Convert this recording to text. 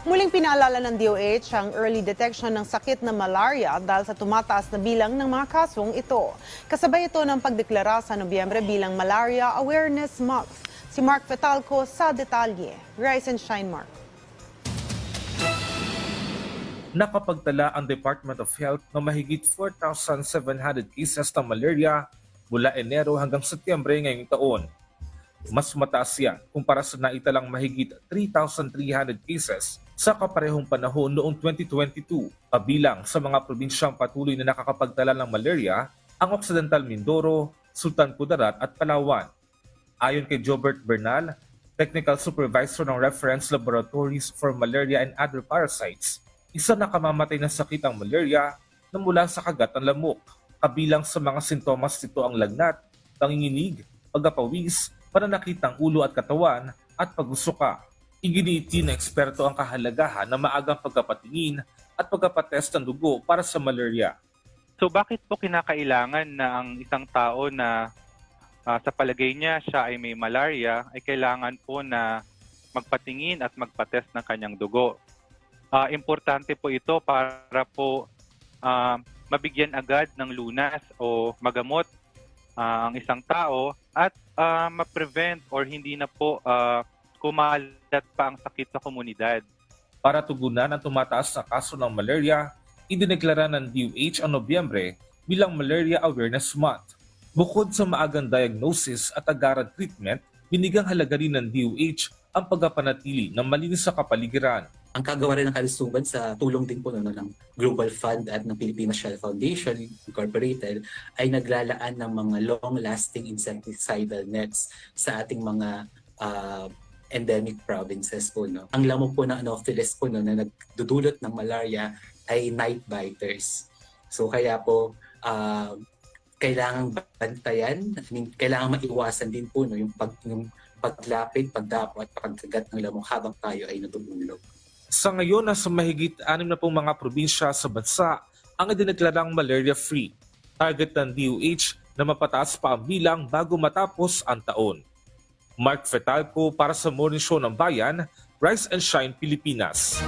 Muling pinaalala ng DOH ang early detection ng sakit na malaria dahil sa tumataas na bilang ng mga kasong ito. Kasabay ito ng pagdeklara sa Nobyembre bilang Malaria Awareness Month. Si Mark Fetalco sa detalye. Rise and shine, Mark. nakapagtala ang Department of Health ng mahigit 4,700 cases ng malaria mula Enero hanggang Setyembre ngayong taon. Mas mataas yan kumpara sa naitalang mahigit 3,300 cases sa kaparehong panahon noong 2022. Kabilang sa mga probinsyang patuloy na nakakapagtala ng malaria, ang Occidental Mindoro, Sultan Kudarat at Palawan. Ayon kay Jobert Bernal, Technical Supervisor ng Reference Laboratories for Malaria and Other Parasites, isa na kamamatay na sakit ang malaria na mula sa kagat ng lamok. Kabilang sa mga sintomas nito ang lagnat, panginginig, pagkapawis, pananakit ng ulo at katawan, at pagsusuka. Iginiiti ng eksperto ang kahalagahan ng maagang pagkapatingin at pagkapatest ng dugo para sa malaria. So bakit po kinakailangan na ang isang tao na ah, sa palagay niya siya ay may malaria ay kailangan po na magpatingin at magpatest ng kanyang dugo? Ah, importante po ito para po ah, mabigyan agad ng lunas o magamot ah, ang isang tao at ah, ma-prevent or hindi na po ah, kumalat pa ang sakit sa komunidad. Para tugunan ang tumataas na kaso ng malaria, idineklara ng DOH ang Nobyembre bilang Malaria Awareness Month. Bukod sa maagang diagnosis at agarang treatment, binigang halaga rin ng DOH ang pagpapanatili ng malinis sa kapaligiran. ang kagawa rin ng kalusugan sa tulong din po no, ng Global Fund at ng Philippine Shell Foundation Incorporated ay naglalaan ng mga long-lasting insecticidal nets sa ating mga ah, endemic provinces po. No? Ang lamok po ng Anopheles po no, na nagdudulot ng malaria ay night biters. So kaya po ah, kailangang bantayan, I mean, kailangan maiwasan din po no, yung, pag, yung paglapit, pagdapo at pagkagat ng lamok habang tayo ay natutulog. Sa ngayon, nasa mahigit anim na pong mga probinsya sa bansa ang idineklarang malaria-free. Target ng DOH na mapataas pa ang bilang bago matapos ang taon. Mark Fetalco para sa Morning Show ng Bayan, Rise and Shine Pilipinas.